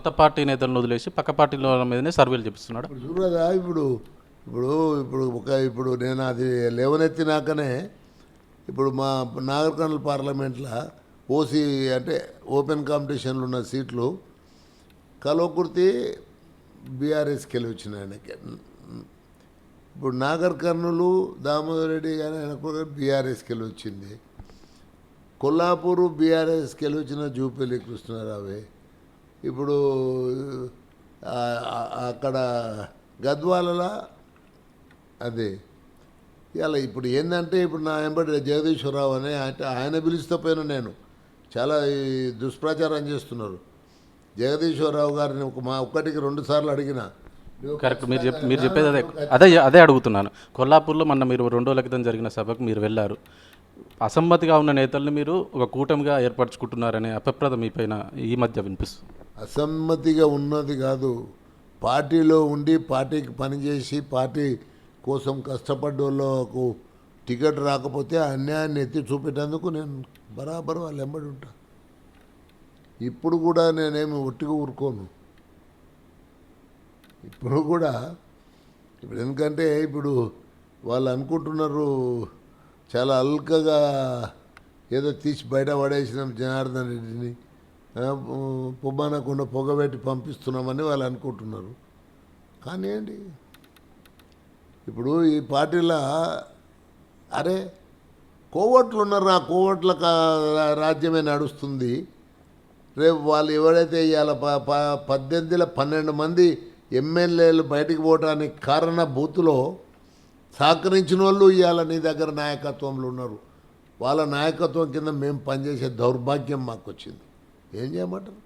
సొంత పార్టీ నేతలను వదిలేసి పక్క పార్టీల మీదనే సర్వేలు చేపిస్తున్నాడు. చూడదా ఇప్పుడు ఇప్పుడు ఇప్పుడు ఒక ఇప్పుడు నేను అది లేవనెత్తినాకనే ఇప్పుడు మా నాగర్ కర్నూలు పార్లమెంట్లో ఓసీ అంటే ఓపెన్ కాంపిటీషన్లు ఉన్న సీట్లు కలవకుర్తి బీఆర్ఎస్కి వెళ్ళి వచ్చిన ఆయనకి. ఇప్పుడు నాగర్ కర్నూలు దామోదర్ రెడ్డి కానీ ఆయన బీఆర్ఎస్కి వెళ్ళి వచ్చింది. కొల్లాపూరు బీఆర్ఎస్కి వెళ్ళి వచ్చిన జూపల్లి కృష్ణారావే. ఇప్పుడు అక్కడ గద్వాలలో? అదే. ఇలా ఇప్పుడు ఏంటంటే ఇప్పుడు నా వెంబడి జగదీశ్వరరావు అనే అంటే ఆయన పిలిస్తే పోయిన నేను. చాలా దుష్ప్రచారం చేస్తున్నారు. జగదీశ్వరరావు గారిని ఒక మా ఒక్కటికి రెండు సార్లు అడిగిన. కరెక్ట్. మీరు చెప్ మీరు చెప్పేది అదే. అదే అదే అడుగుతున్నాను. కొల్లాపూర్లో మొన్న మీరు రెండు రోజుల క్రితం జరిగిన సభకు మీరు వెళ్ళారు. అసమ్మతిగా ఉన్న నేతల్ని మీరు ఒక కూటమిగా ఏర్పరచుకుంటున్నారనే అభిప్రాయం మీ పైన ఈ మధ్య వినిపిస్తుంది. అసమ్మతిగా ఉన్నది కాదు. పార్టీలో ఉండి పార్టీకి పనిచేసి పార్టీ కోసం కష్టపడ్డ వాళ్ళకు టికెట్ రాకపోతే అన్యాయాన్ని ఎత్తి చూపేటందుకు నేను బరాబర్ వాళ్ళు వెంబడి ఉంటా. ఇప్పుడు కూడా నేనేమి ఒట్టిగా ఊరుకోను. ఇప్పుడు కూడా ఇప్పుడు ఎందుకంటే ఇప్పుడు వాళ్ళు అనుకుంటున్నారు చాలా అల్కగా ఏదో తీసి బయట పడేసినాం జనార్దన్ రెడ్డిని. పొమ్మనకుండా పొగబెట్టి పంపిస్తున్నామని వాళ్ళు అనుకుంటున్నారు. కానీ ఏంటి? ఇప్పుడు ఈ పార్టీలో అరే కోవట్లు ఉన్నారు ఆ కోవట్ల కా- రాజ్యమే నడుస్తుంది. రేపు వాళ్ళు ఎవరైతే ఇవాళ ప ప- పద్దెనిమిదిలో పన్నెండు మంది ఎమ్మెల్యేలు బయటికి పోవడానికి కారణ బూత్లో సహకరించిన వాళ్ళు ఇవాళ నీ దగ్గర నాయకత్వంలో ఉన్నారు. వాళ్ళ నాయకత్వం కింద మేము పనిచేసే దౌర్భాగ్యం మాకు వచ్చింది ఏం చేయమంటారు